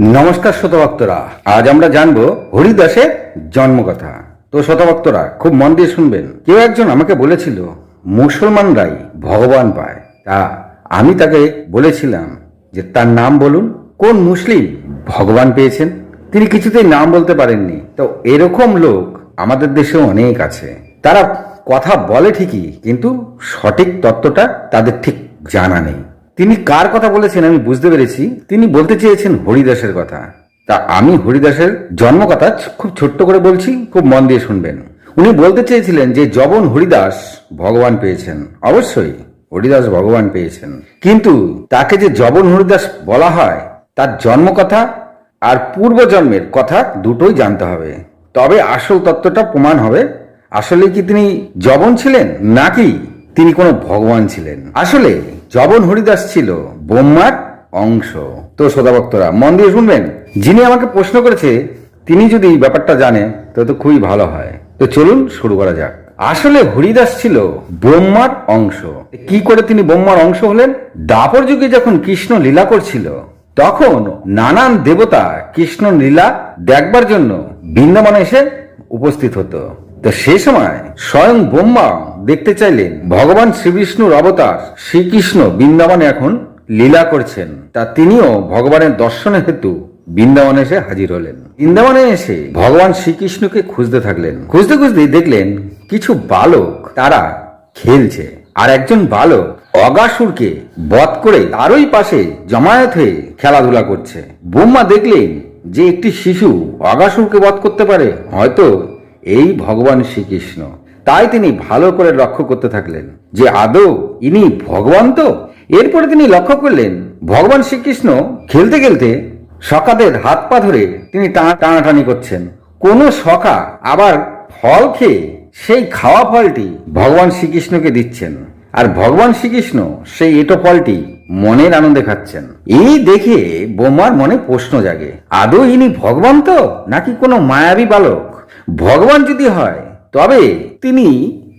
নমস্কার শতভক্তরা আজ আমরা জানব হরিদাসের জন্মকথা। তো শতভক্তরা খুব মন দিয়ে শুনবেন। কেউ একজন আমাকে বলেছিল মুসলমানরাই ভগবান পায়। তা আমি তাকে বলেছিলাম যে, তার নাম বলুন, কোন মুসলিম ভগবান পেয়েছেন? তিনি কিছুতেই নাম বলতে পারেননি। তো এরকম লোক আমাদের দেশে অনেক আছে। তারা কথা বলে ঠিকই, কিন্তু সঠিক তত্ত্বটা তাদের ঠিক জানা নেই। তিনি কার কথা বলেছেন আমি বুঝতে পেরেছি। তিনি বলতে চেয়েছেন হরিদাসের কথা। তা আমি হরিদাসের জন্মকথা খুব ছোট্ট করে বলছি, খুব মন দিয়ে শুনবেন। উনি বলতে চেয়েছিলেন যে জবন হরিদাস ভগবান পেয়েছেন। অবশ্যই, হরিদাস ভগবান পেয়েছেন। কিন্তু তাকে যে জবন হরিদাস বলা হয়, তার জন্মকথা আর পূর্বজন্মের কথা দুটোই জানতে হবে। তবে আসল তত্ত্বটা প্রমাণ হবে। আসলে কি তিনি জবন ছিলেন? নাকি তিনি কোনো ভগবান ছিলেন? আসলে জবন হরিদাস ছিল ব্রহ্মার অংশ। তো শ্রোতাভক্তরা মন দিয়ে শুনবেন, যিনি আমাকে প্রশ্ন করেছে, তিনি যদি ব্যাপারটা জানেন তবে তো খুবই ভালো হয়। তো চলুন শুরু করা যাক। আসলে হরিদাস ছিল ব্রহ্মার অংশ। কি করে তিনি ব্রহ্মার অংশ হলেন? দাপর যুগে যখন কৃষ্ণ লীলা করছিল, তখন নানান দেবতা কৃষ্ণ লীলা দেখবার জন্য বৃন্দাবনে এসে উপস্থিত হতো। তো সেই সময় স্বয়ং ব্রহ্মা দেখতে চাইলেন ভগবান শ্রীবিষ্ণুর অবতার শ্রীকৃষ্ণ বৃন্দাবনে এখন লীলা করছেন। তা তিনিও ভগবানের দর্শনের হেতু বৃন্দাবনে এসে হাজির হলেন। বৃন্দাবনে এসে ভগবান শ্রীকৃষ্ণকে খুঁজতে থাকলেন। খুঁজতে খুঁজতে দেখলেন কিছু বালক তারা খেলছে আর একজন বালক অগাসুরকে বধ করে তারই পাশে জমায়েত হয়ে খেলাধুলা করছে। ব্রহ্মা দেখলেন যে একটি শিশু অগাসুরকে বধ করতে পারে, হয়তো এই ভগবান শ্রীকৃষ্ণ। তাই তিনি ভালো করে লক্ষ্য করতে থাকলেন যে আদৌ ইনি ভগবান তো? এরপরে তিনি লক্ষ্য করলেন, ভগবান শ্রীকৃষ্ণ খেলতে খেলতে সখাদের হাত পা ধরে তিনি টানা- টানাটানি করছেন। কোন সখা আবার ফল খেয়ে সেই খাওয়া ফলটি ভগবান শ্রীকৃষ্ণকে দিচ্ছেন আর ভগবান শ্রীকৃষ্ণ সেই এটো ফলটি মনের আনন্দে খাচ্ছেন। এই দেখে বোমার মনে প্রশ্ন জাগে, আদৌ ইনি ভগবান তো নাকি কোনো মায়াবী বালক? ভগবান যদি হয় তবে তিনি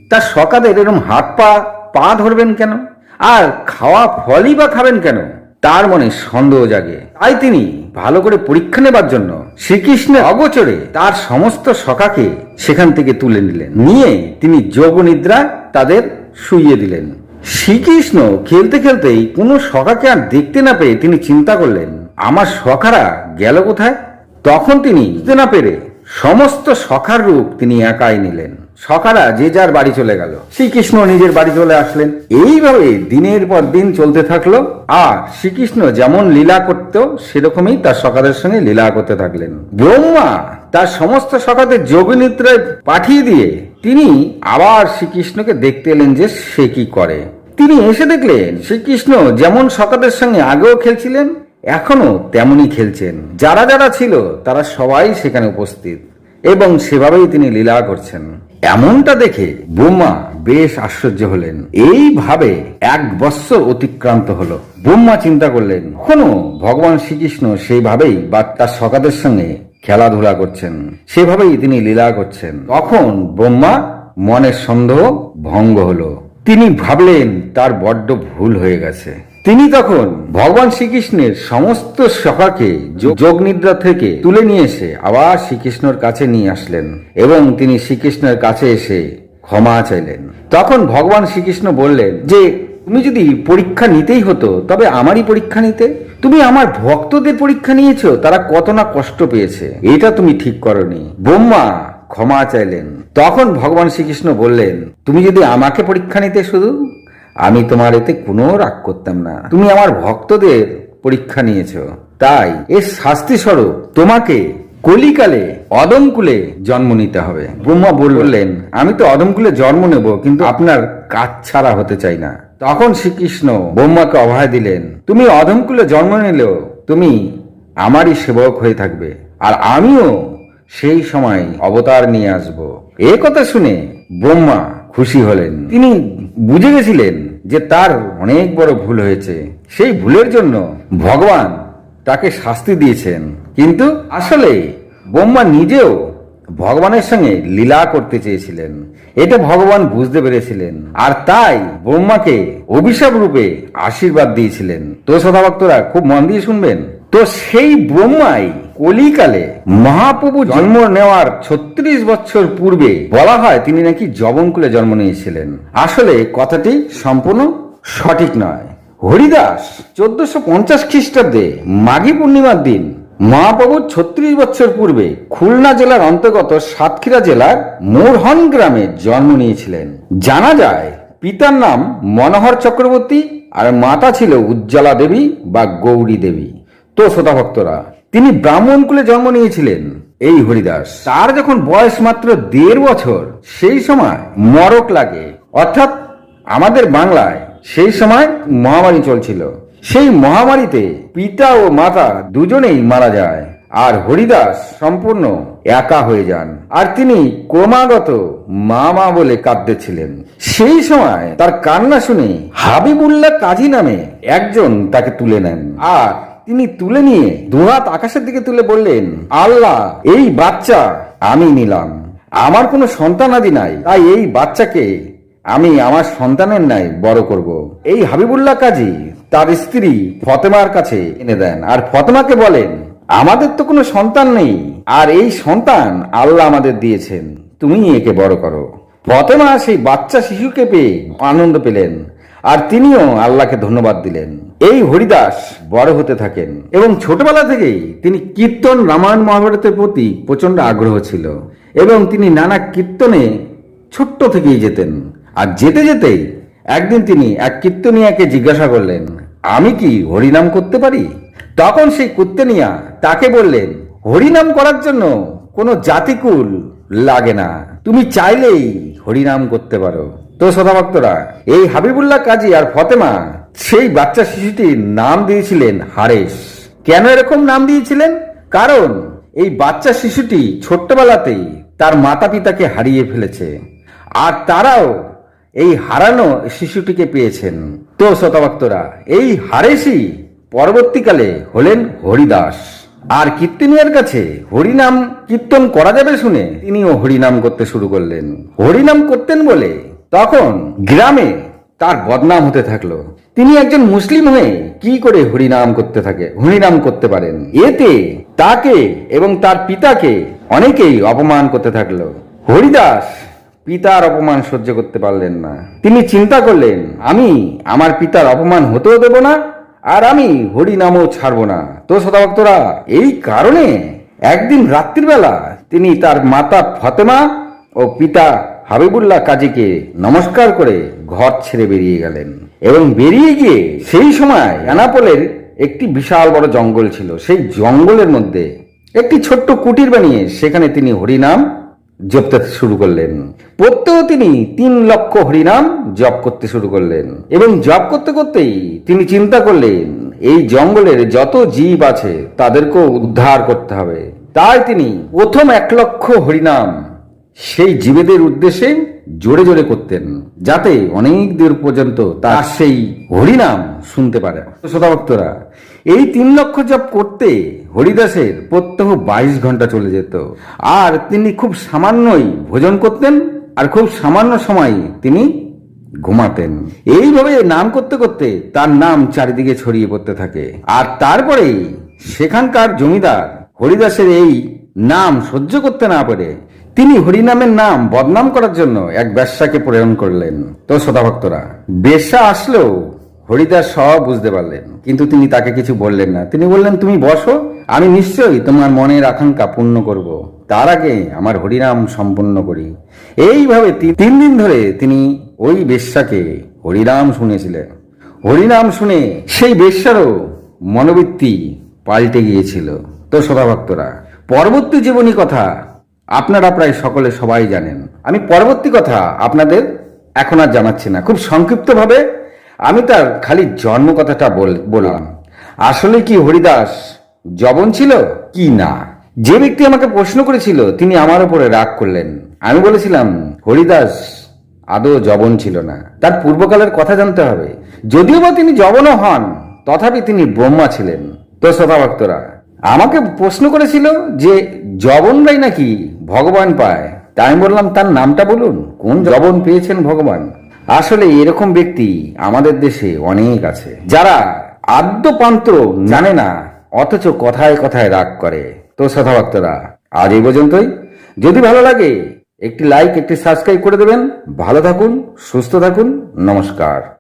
তার সকাদের এরম হাত পা পা ধরবেন কেন? আর খাওয়া ফলই বা খাবেন কেন? তার মনে সন্দেহ জাগে। তাই তিনি ভালো করে পরীক্ষা নেবার জন্য শ্রীকৃষ্ণের অগোচরে তার সমস্ত সখাকে সেখান থেকে তুলে নিলেন। নিয়ে তিনি যোগ নিদ্রা তাদের শুইয়ে দিলেন। শ্রীকৃষ্ণ খেলতে খেলতেই কোনো সখাকে আর দেখতে না পেয়ে তিনি চিন্তা করলেন, আমার সখারা গেল কোথায়? তখন তিনি না পেরে সমস্ত সখার রূপ তিনি একাই নিলেন। সখারা যে যার বাড়ি চলে গেল। শ্রীকৃষ্ণ নিজের বাড়ি চলে আসলেন। এইভাবে দিনের পর দিন চলতে থাকল। আর শ্রীকৃষ্ণ যেমন লীলা করত সেরকমই তার সখাদের সঙ্গে লীলা করতে থাকলেন। ব্রহ্মা তার সমস্ত সখাদের যোগনিদ্রায় পাঠিয়ে দিয়ে তিনি আবার শ্রীকৃষ্ণকে দেখতে এলেন যে সে কি করে। তিনি এসে দেখলেন, শ্রীকৃষ্ণ যেমন সকাদের সঙ্গে আগেও খেলছিলেন এখনও তেমনই খেলছেন। যারা যারা ছিল, তারা সবাই সেখানে উপস্থিত এবং সেভাবেই তিনি লীলা করছেন। এমনটা দেখে ব্রহ্মা বেশ আশ্চর্য হলেন। এইভাবে এক বৎসর অতিক্রান্ত হলো। ব্রহ্মা চিন্তা করলেন, কখনো ভগবান শ্রীকৃষ্ণ সেইভাবেই বা তার সকাদের সঙ্গে খেলাধুলা করছেন, সেভাবেই তিনি লীলা করছেন। তখন ব্রহ্মা মনের সন্দেহ ভঙ্গ হলো। তিনি ভাবলেন তার বড্ড ভুল হয়ে গেছে। তিনি তখন ভগবান শ্রীকৃষ্ণের সমস্ত সখাকে যোগ যোগ নিদ্রা থেকে তুলে নিয়ে এসে আবার শ্রীকৃষ্ণর কাছে নিয়ে আসলেন এবং তিনি শ্রীকৃষ্ণের কাছে এসে ক্ষমা চাইলেন। তখন ভগবান শ্রীকৃষ্ণ বললেন যে, তুমি যদি পরীক্ষা নিতেই হতো, তবে আমারই পরীক্ষা নিতে। তুমি আমার ভক্তদের পরীক্ষা নিয়েছো, তারা কত না কষ্ট পেয়েছে। এটা তুমি ঠিক করনি। ব্রহ্মা ক্ষমা চাইলেন। তখন ভগবান শ্রীকৃষ্ণ বললেন, তুমি যদি আমাকে পরীক্ষা নিতে শুধু আমি তোমার এতে কোনো রাগ করতাম না। তুমি আমার ভক্তদের পরীক্ষা নিয়েছ। তাই এর শাস্তি স্বরূপ তোমাকে কলিকালে অদমকুলে জন্ম নিতে হবে। ব্রহ্মা বললেন, আমি তো অদমকুলে জন্ম নেব, কিন্তু আপনার কাজ ছাড়া হতে চাই না। তখন শ্রীকৃষ্ণ ব্রহ্মাকে অভয় দিলেন, তুমি অদমকুলে জন্ম নিলেও তুমি আমারই সেবক হয়ে থাকবে, আর আমিও সেই সময় অবতার নিয়ে আসব। এ কথা শুনে ব্রহ্মা খুশি হলেন। তিনি বুঝে গেছিলেন যে তার অনেক বড় ভুল হয়েছে, সেই ভুলের জন্য ভগবান তাকে শাস্তি দিয়েছেন। কিন্তু আসলে ব্রহ্মা নিজেও ভগবানের সঙ্গে লীলা করতে চেয়েছিলেন। এটা ভগবান বুঝতে পেরেছিলেন। আর তাই ব্রহ্মাকে অভিশাপ রূপে আশীর্বাদ দিয়েছিলেন। তো সদা ভক্তরা খুব মন দিয়ে শুনবেন। তো সেই ব্রহ্মাই কলিকালে মহাপ্রভু জন্ম নেওয়ার ছত্রিশ বছর পূর্বে বলা হয় তিনি নাকি জবনকুলে জন্ম নিয়েছিলেন। আসলে কথাটি সম্পূর্ণ সঠিক নয়। হরিদাস চোদ্দশো পঞ্চাশ খ্রিস্টাব্দে মাঘী পূর্ণিমার দিন মহাপ্রভুর ছত্রিশ বছর পূর্বে খুলনা জেলার অন্তর্গত সাতক্ষীরা জেলার মোরহন গ্রামে জন্ম নিয়েছিলেন। জানা যায় পিতার নাম মনোহর চক্রবর্তী আর মাতা ছিল উজ্জ্বলা দেবী বা গৌরী দেবী। তো শ্রোতা ভক্তরা তিনি ব্রাহ্মণ কুলে জন্ম নিয়েছিলেন, এই হরিদাস। তার যখন বয়স মাত্র দেড় বছর, সেই সময় মরক লাগে। অর্থাৎ আমাদের বাংলায় সেই সময় মহামারী চলছিল। সেই মহামারীতে পিতা ও মাতা দুজনেই মারা যায়, আর হরিদাস সম্পূর্ণ একা হয়ে যান। আর তিনি ক্রমাগত মামা বলে কাঁদতেছিলেন। সেই সময় তার কান্না শুনে হাবিবুল্লাহ কাজী নামে একজন তাকে তুলে নেন। আর তিনি তুলে নিয়ে দুহাত আকাশের দিকে তুলে বললেন, আল্লাহ, এই বাচ্চা আমি নিলাম। আমার কোনো সন্তানাদি নাই। তাই এই বাচ্চাকে আমি আমার সন্তানের ন্যায় বড় করব। এই হাবিবুল্লাহ কাজী তার স্ত্রী ফতেমার কাছে এনে দেন আর ফতেমাকে বলেন, আমাদের তো কোনো সন্তান নেই, আর এই সন্তান আল্লাহ আমাদের দিয়েছেন। তুমি একে বড় করো। ফতেমা সেই বাচ্চা শিশুকে পেয়ে আনন্দ পেলেন। আর তিনিও আল্লাহকে ধন্যবাদ দিলেন। এই হরিদাস বড় হতে থাকেন এবং ছোটবেলা থেকেই তিনি কীর্তন রামায়ণ মহাভারতের প্রতি প্রচণ্ড আগ্রহ ছিল এবং তিনি নানা কীর্তনে ছোট্ট থেকেই যেতেন। আর যেতে যেতেই একদিন তিনি এক কীর্তনিয়াকে জিজ্ঞাসা করলেন, আমি কি হরিনাম করতে পারি? তখন সেই কুত্তনিয়া তাকে বললেন, হরিনাম করার জন্য কোনো জাতিকুল লাগে না। তুমি চাইলেই হরিনাম করতে পারো। তো শ্রোতাভক্তরা এই হাবিবুল্লাহ কাজী আর ফতেমা সেই বাচ্চা শিশুটির নাম দিয়েছিলেন হারেস কেন এরকম নাম দিয়েছিলেন? কারণ এই বাচ্চা শিশুটি ছোট্টবেলাতেই তার মাতা পিতাকে হারিয়ে ফেলেছে আর তারাও এই হারানো শিশুটিকে পেয়েছেন। তো শতভক্তরা এই হারেসই পরবর্তীকালে হলেন হরিদাস। আর কীর্তনিয়ার কাছে হরিনাম কীর্তন করা যাবে শুনে তিনিও হরিনাম করতে শুরু করলেন। হরিনাম করতেন বলে তখন গ্রামে তার বদনাম হতে থাকল। তিনি একজন মুসলিম হয়ে কি করে হরিনাম করতে থাকে, হরিনাম করতে পারেন? এতে তাকে এবং তার পিতাকে অনেকেই অপমান করতে থাকল। হরিদাস পিতার অপমান সহ্য করতে পারলেন না। তিনি চিন্তা করলেন, আমি আমার পিতার অপমান হতেও দেব না আর আমি হরিনামও ছাড়বো না। তো শতাভক্তরা এই কারণে একদিন রাত্রিবেলা তিনি তার মাতা ফতেমা ও পিতা হাবিবুল্লাহ কাজীকে নমস্কার করে ঘর ছেড়ে বেরিয়ে গেলেন। এবং বেরিয়ে গিয়ে সেই সময় এনাপোলের একটি বিশাল বড় জঙ্গল ছিল। সেই জঙ্গলের মধ্যে একটি ছোট্ট কুটির বানিয়ে সেখানে তিনি হরিনাম জপতে শুরু করলেন। প্রত্যেও তিনি তিন লক্ষ হরিনাম জপ করতে শুরু করলেন। এবং জপ করতে করতেই তিনি চিন্তা করলেন, এই জঙ্গলের যত জীব আছে তাদেরকেও উদ্ধার করতে হবে। তাই তিনি প্রথম এক লক্ষ হরিনাম সেই জীবেদের উদ্দেশ্যে জোরে জোরে করতেন যাতে অনেক দূর পর্যন্ত তার সেই হরিনাম শুনতে পারে। শ্রোতাভক্তরা এই তিন লক্ষ জপ করতে হরিদাসের প্রত্যহ বাইশ ঘণ্টা চলে যেত। আর তিনি খুব সামান্যই ভোজন করতেন আর খুব সামান্য সময় তিনি ঘুমাতেন। এইভাবে নাম করতে করতে তার নাম চারিদিকে ছড়িয়ে পড়তে থাকে। আর তারপরেই সেখানকার জমিদার হরিদাসের এই নাম সহ্য করতে না পারে। তিনি হরিনামের নাম বদনাম করার জন্য এক বেশ্যাকে প্রেরণ করলেন। তো শ্রোতাভক্তরা বেশ্যা আসলেও হরিদাস সব বুঝতে পারলেন। কিন্তু তিনি তাকে কিছু বললেন না। তিনি বললেন, তুমি বসো, আমি নিশ্চয়ই তোমার মনের আকাঙ্ক্ষা পূর্ণ করব। তার আগে আমার হরিনাম সম্পন্ন করি। এইভাবে তিন দিন ধরে তিনি ওই বেশ্যাকে হরিনাম শুনেছিলেন। হরিনাম শুনে সেই বেশ্যারও মনোবৃত্তি পাল্টে গিয়েছিল। তো শ্রোতাভক্তরা পরবর্তী জীবনী কথা আপনারা প্রায় সকলে সবাই জানেন। আমি পরবর্তী কথা আপনাদের এখন আর জানাচ্ছি না। খুব সংক্ষিপ্তভাবে আমি তার খালি জন্ম কথাটা বল- বললাম। আসলে কি হরিদাস জবন ছিল? কি না? যে ব্যক্তি আমাকে প্রশ্ন করেছিল, তিনি আমার উপরে রাগ করলেন। আমি বলেছিলাম, হরিদাস আদৌ জবন ছিল না। তার পূর্বকালের কথা জানতে হবে। যদিও বা তিনি জবনও হন, তথাপি তিনি ব্রহ্মা ছিলেন। তো শ্রোতা ভক্তরা আমাকে প্রশ্ন করেছিল যে জবনরাই নাকি ভগবান পায়? তাই আমি বললাম, তার নামটা বলুন। কোন জবন পেয়েছেন ভগবান? আসলে এরকম ব্যক্তি আমাদের দেশে অনেক আছে, যারা আদ্যপান্ত্র জানে না, অথচ কথায় কথায় রাগ করে। তো শ্রোতা ভক্তরা আজ এই পর্যন্তই। যদি ভালো লাগে, একটি লাইক একটি সাবস্ক্রাইব করে দেবেন। ভালো থাকুন, সুস্থ থাকুন। নমস্কার।